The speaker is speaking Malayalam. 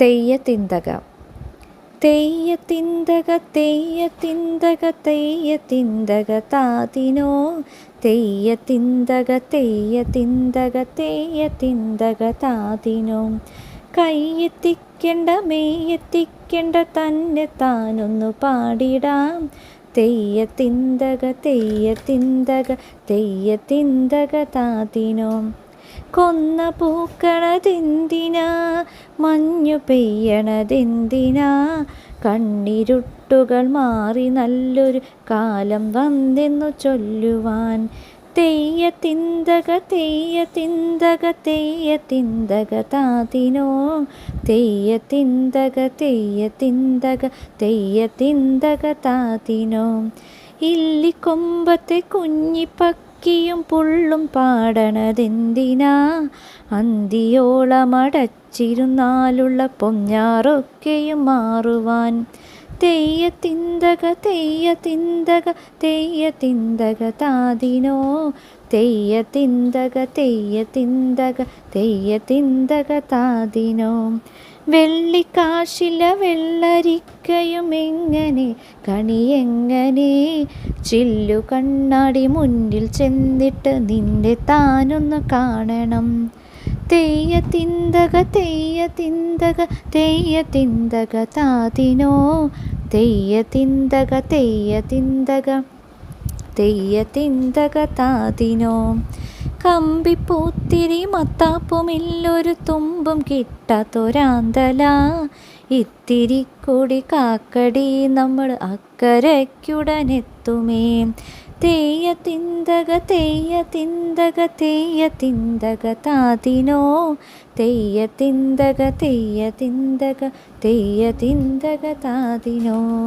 തെയ്യത്തിന്തക തെയ്യത്തിന്തക തെയ്യത്തിന്തക തെയ്യത്തിന്തക താതിനോ? തെയ്യത്തിന്തക തെയ്യത്തിന്തക തെയ്യത്തിന്തക താതിനോ? കൈയെത്തിക്കേണ്ട മെയ്യെത്തിക്കേണ്ട തന്നെ താനൊന്നു പാടിടാം. തെയ്യത്തിന്തക തെയ്യത്തിന്തക തെയ്യത്തിന്തക താതിനോ? കൊന്ന പൂക്കണതെന്തിനാ മഞ്ഞു പെയ്യണതെന്തിനാ? കണ്ണിരുട്ടുകൾ മാറി നല്ലൊരു കാലം വന്നെന്നു ചൊല്ലുവാൻ തെയ്യത്തിന്തക തെയ്യ തിന്തക താതിനോ. തെയ്യ തിന്തക തെയ്യ തിന്തക തെയ്യ തിന്തക താതിനോ. ഇല്ലിക്കൊമ്പത്തെ കുഞ്ഞിപ്പക്കിയും പുള്ളും പാടണതെന്തിനാ? അന്തിയോളമടച്ചിരുന്നാലുള്ള പൊഞ്ഞാറൊക്കെയും മാറുവാൻ. തെയ്യത്തിന്തക തെയ്യ തിന്തക താതിനോ? തെയ്യ തിന്തക തെയ്യ തിന്തക തെയ്യ തിന്തക താതിനോ? വെള്ളിക്കാശില വെള്ളരിക്കയും എങ്ങനെ? കണിയെങ്ങനെ ചില്ലു കണ്ണാടി മുന്നിൽ ചെന്നിട്ട് നിന്റെ താനൊന്ന് കാണണം. തെയ്യത്തിന്തക തെയ്യ തിന്തക താതിനോ? തെയ്യ തിന്തക തെയ്യ തിന്തക തെയ്യ തിന്തക താതിനോ? കമ്പിപ്പൂത്തിരി മത്താപ്പുമില്ലൊരു തുമ്പും കിട്ടാത്തൊരാന്തല ഇത്തിരി കൂടി കാക്കടി നമ്മൾ അക്കരയ്ക്കുടനെത്തുമേ. തെയ്യത്തിന്തക തേയ തിന്തക താതിനോ? തെയ്യത്തിന്തക തെയ്യ തിന്തക താതിനോ?